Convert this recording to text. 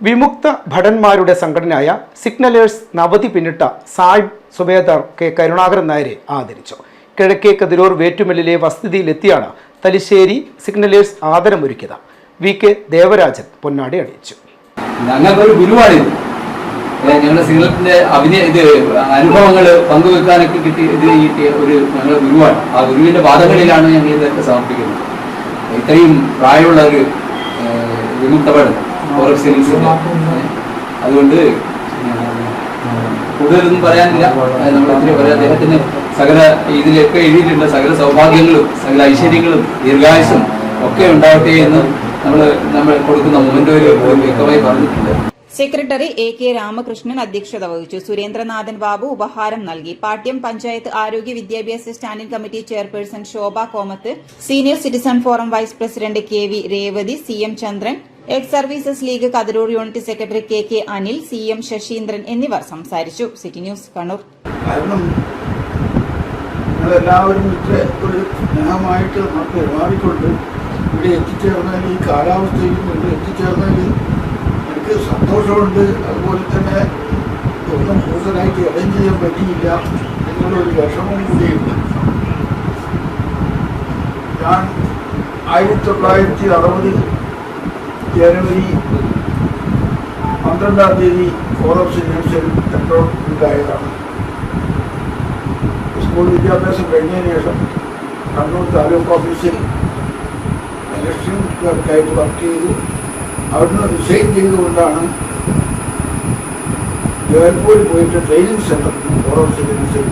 വിമുക്ത ഭടന്മാരുടെ സംഘടനയായ സിഗ്നലേഴ്സ് നവതി പിന്നിട്ട സായിബ് സുബേദാർ കെ കരുണാകരൻ നായരെ ആദരിച്ചു. കിഴക്കേ കതിരൂർ വേറ്റുമല്ലിലെ വസതിയിലെത്തിയാണ് തലശ്ശേരി സിഗ്നലേഴ്സ് ആദരമൊരുക്കിയത്. വി കെ ദേവരാജൻ പൊന്നാടി അണിയിച്ചു ഞങ്ങൾക്കൊരു ഗുരുവാണിത് ഞങ്ങളുടെ സിഗ്നലിന്റെ അഭിനയ ഇത് അനുഭവങ്ങൾ പങ്കുവെക്കാനൊക്കെ കിട്ടി ഇതിന് കിട്ടിയ ഒരു ഞങ്ങളുടെ ഗുരുവാണ്. ആ ഗുരുവിന്റെ വാദങ്ങളിലാണ് ഞങ്ങൾ ഇതൊക്കെ സമർപ്പിക്കുന്നത്. ഇത്രയും പ്രായമുള്ള ഒരു ഏ, ഫോറസ്റ്റ് സിംഗിൾസിന്റെ അതുകൊണ്ട് കൂടുതലൊന്നും പറയാനില്ല. നമ്മൾ അതിനെ പറയാം. അദ്ദേഹത്തിന് സകല ഇതിലൊക്കെ എഴുതിയിട്ടുണ്ട്. സകല സൗഭാഗ്യങ്ങളും സകല ഐശ്വര്യങ്ങളും ദീർഘായുസും ഒക്കെ ഉണ്ടാവട്ടെ എന്ന് നമ്മൾ നമ്മൾ കൊടുക്കുന്ന മൊമെന്റോയിൽ വ്യക്തമായി പറഞ്ഞിട്ടുണ്ട്. സെക്രട്ടറി എ കെ രാമകൃഷ്ണൻ അധ്യക്ഷത വഹിച്ചു. സുരേന്ദ്രനാഥൻ ബാബു ഉപഹാരം നൽകി. പാട്യം പഞ്ചായത്ത് ആരോഗ്യ വിദ്യാഭ്യാസ standing committee chairperson Shobha Komath senior citizen forum vice president K V Revathi C M Chandran ex services league Kathirur unit secretary K K Anil C M Sasheendran എന്നിവർ സംസാരിച്ചു. City news Kannur എല്ലാവരും ഒരു സ്നേഹമായിട്ട് പെരുമാറിക്കൊണ്ട് ഇവിടെ എത്തിച്ചേർന്നാൽ ഈ കാലാവസ്ഥയിൽ ഇവിടെ എത്തിച്ചേർന്നാൽ എനിക്ക് സന്തോഷമുണ്ട്. അതുപോലെ തന്നെ ഒന്നും കൂടുതലായിട്ട് അറേഞ്ച് ചെയ്യാൻ പറ്റിയില്ല എന്നുള്ളൊരു വിഷമം കൂടിയുണ്ട് ഞാൻ ആയിരത്തി തൊള്ളായിരത്തി അറുപത് ജനുവരി പന്ത്രണ്ടാം തീയതി ഫോറം സിനിമസിൽ കൺട്രോൾ ഉണ്ടായതാണ്. സ്കൂൾ വിദ്യാഭ്യാസം കഴിഞ്ഞതിന് ശേഷം കണ്ണൂർ താലൂക്ക് ഓഫീസിൽ ഇലക്ഷൻ ക്ലർക്കായിട്ട് വർക്ക് ചെയ്തു. അവിടുന്ന് റിസൈൻ ചെയ്തുകൊണ്ടാണ് ജോൽപൂരിൽ പോയിട്ട് ട്രെയിനിങ് സെന്റർ ഫോറം സിവിൽസിൽ